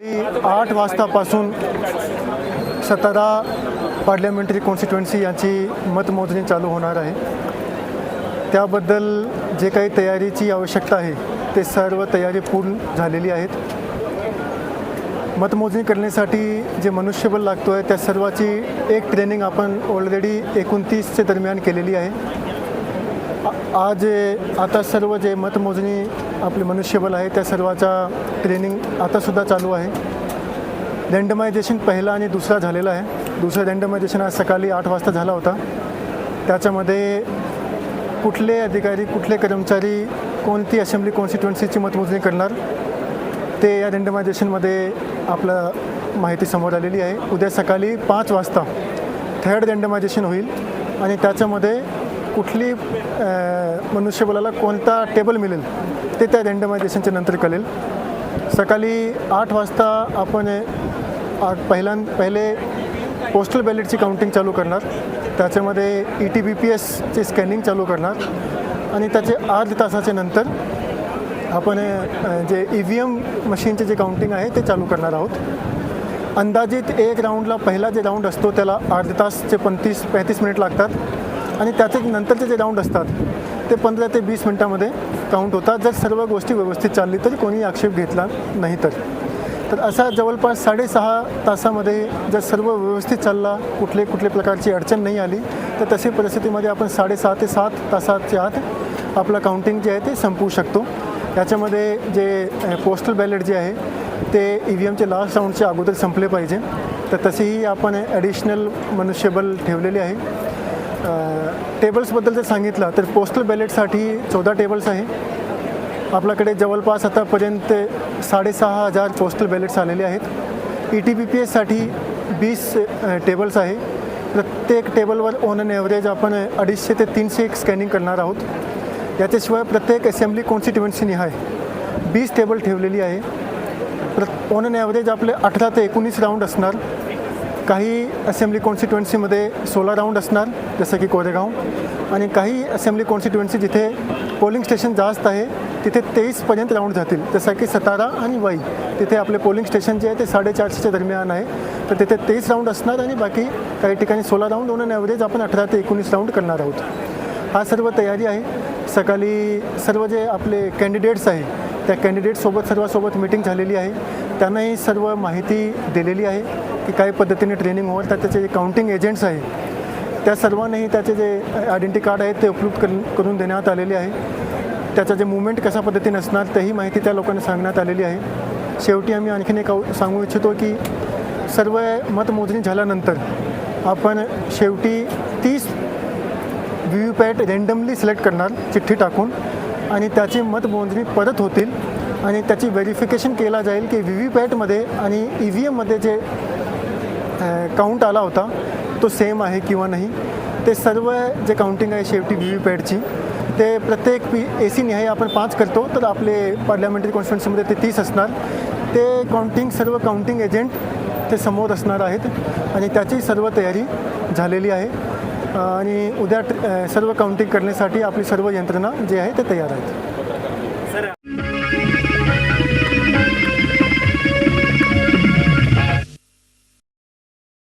आठ वाजतापासून सतरा पार्लमेंटरी कॉन्स्टिट्युएन्सी यांची मतमोजणी चालू होणार आहे. त्याबद्दल जे काही तयारीची आवश्यकता आहे ते सर्व तयारी पूर्ण झालेली आहेत. मतमोजणी करण्यासाठी जे मनुष्यबळ लागतो आहे त्या सर्वाची एक ट्रेनिंग आपण ऑलरेडी एकोणतीसच्या दरम्यान केलेली आहे. आज आता सर्व जे मतमोजणी आपले मनुष्यबल आहे त्या सर्वाचा ट्रेनिंग आतासुद्धा चालू आहे. रँडमायझेशन पहिला आणि दुसरा झालेला आहे. दुसरा रँडमायझेशन आज सकाळी आठ वाजता झाला होता. त्याच्यामध्ये कुठले अधिकारी कुठले कर्मचारी कोणती असेंब्ली कॉन्स्टिट्युएन्सीची मतमोजणी करणार ते या रँडमायझेशनमध्ये आपलं माहिती समोर आलेली आहे. उद्या सकाळी पाच वाजता थर्ड रँडमायझेशन होईल आणि त्याच्यामध्ये कुठली मनुष्यबलाला मनुष्यबळाला कोणता टेबल मिळेल ते त्या रँडमायझेशनच्या नंतर कळेल. सकाळी आठ वाजता आपण आ- पहिल्या पहिले पोस्टल बॅलेटची काउंटिंग चालू करणार. त्याच्यामध्ये ई टी बी पी एसचे स्कॅनिंग चालू करणार. आणि त्याचे आठ तासाच्या नंतर आपण जे ई व्ही एम मशीनचे जे काउंटिंग आहे ते चालू करणार आहोत. अंदाजित एक राऊंडला पहिला जे राऊंड असतो त्याला अर्ध तासचे पंतीस पैंतीस मिनिट लागतात. आणि त्याचे नंतरचे जे राऊंड असतात ते पंधरा ते वीस मिनटामध्ये काउंट होतात. जर सर्व गोष्टी व्यवस्थित चालली तरी कोणी आक्षेप घेतला नाही तर. तर असा जवळपास साडेसहा तासामध्ये जर सर्व व्यवस्थित चालला कुठले कुठले प्रकारची अडचण नाही आली तर तशी परिस्थितीमध्ये आपण साडेसहा ते सात तासाच्या आत आपलं काउंटिंग जे आहे ते संपवू शकतो. याच्यामध्ये जे पोस्टल बॅलेट जे आहे ते ई व्ही एमचे लास्ट राऊंडच्या अगोदर संपले पाहिजे. तर तशीही आपण ॲडिशनल मनुष्यबल ठेवलेले आहे. टेबल्सबद्दल जर सांगितलं तर पोस्टल बॅलेटसाठी चौदा टेबल्स आहे. आपल्याकडे जवळपास आतापर्यंत साडेसहा हजार पोस्टल बॅलेट्स आलेले आहेत. ई टी बी पी एससाठी वीस टेबल्स आहे. प्रत्येक टेबलवर ऑन अन ॲव्हरेज आपण अडीचशे ते तीनशे एक स्कॅनिंग करणार आहोत. याच्याशिवाय प्रत्येक असेंब्ली कॉन्स्टिट्युएन्सीनिहाय वीस टेबल ठेवलेली आहे. प्र ऑन अन ॲव्हरेज आपले अठरा ते एकोणीस राऊंड असणार. काही असेंब्ली कॉन्स्टिट्युएन्सीमध्ये सोळा राऊंड असणार जसं की कोरेगाव. आणि काही असेंब्ली कॉन्स्टिट्युएन्सी जिथे पोलिंग स्टेशन जास्त आहे तिथे तेवीसपर्यंत राऊंड जातील. जसं की सतारा आणि वाई. तिथे आपले पोलिंग स्टेशन जे आहे ते साडेचारशेच्या दरम्यान आहे. तर तिथे तेवीस राऊंड असणार आणि बाकी काही ठिकाणी सोळा राऊंड ऑन ॲव्हरेज आपण अठरा ते एकोणीस राऊंड करणार आहोत. हा सर्व तयारी आहे. सकाळी सर्व जे आपले कॅन्डिडेट्स आहे त्या कॅन्डिडेटसोबत सर्वांसोबत मिटिंग झालेली आहे. त्यांनाही सर्व माहिती दिलेली आहे. की काही पद्धतीने ट्रेनिंग होईल तर त्याचे जे काउंटिंग एजंट्स आहे त्या सर्वांनाही त्याचे जे आयडेंटी कार्ड आहेत ते उपलब्ध करून करून देण्यात आलेले आहे. त्याचं जे मुवमेंट कशा पद्धतीने असणार तेही माहिती त्या लोकांना सांगण्यात आलेली आहे. शेवटी आम्ही आणखीन एक सांगू इच्छितो की सर्व मतमोजणी झाल्यानंतर आपण शेवटी तीस V V PAT randomly select करणार चिठ्ठी टाकून आणि त्याची मतमोजणी परत होतील. आणि त्याची व्हेरिफिकेशन केला जाईल की व्ही व्ही पॅटमध्ये आणि ई व्ही एममध्ये जे काउंट आला होता. तो सेम आहे किंवा नाही ते सर्व जे काउंटिंग आहे शेवटी व्ही व्ही पॅटची ते प्रत्येक पी ए सी निहाय आपण पाच करतो तर आपले पार्लमेंटरी कॉन्स्टिट्युन्सीमध्ये ते तीस असणार. ते काउंटिंग सर्व काउंटिंग एजंट ते समोर असणार आहेत. आणि त्याची सर्व तयारी झालेली आहे. आणि उद्या सर्व काउंटिंग करण्यासाठी आपली सर्व यंत्रणा जे आहे ते तयार आहेत.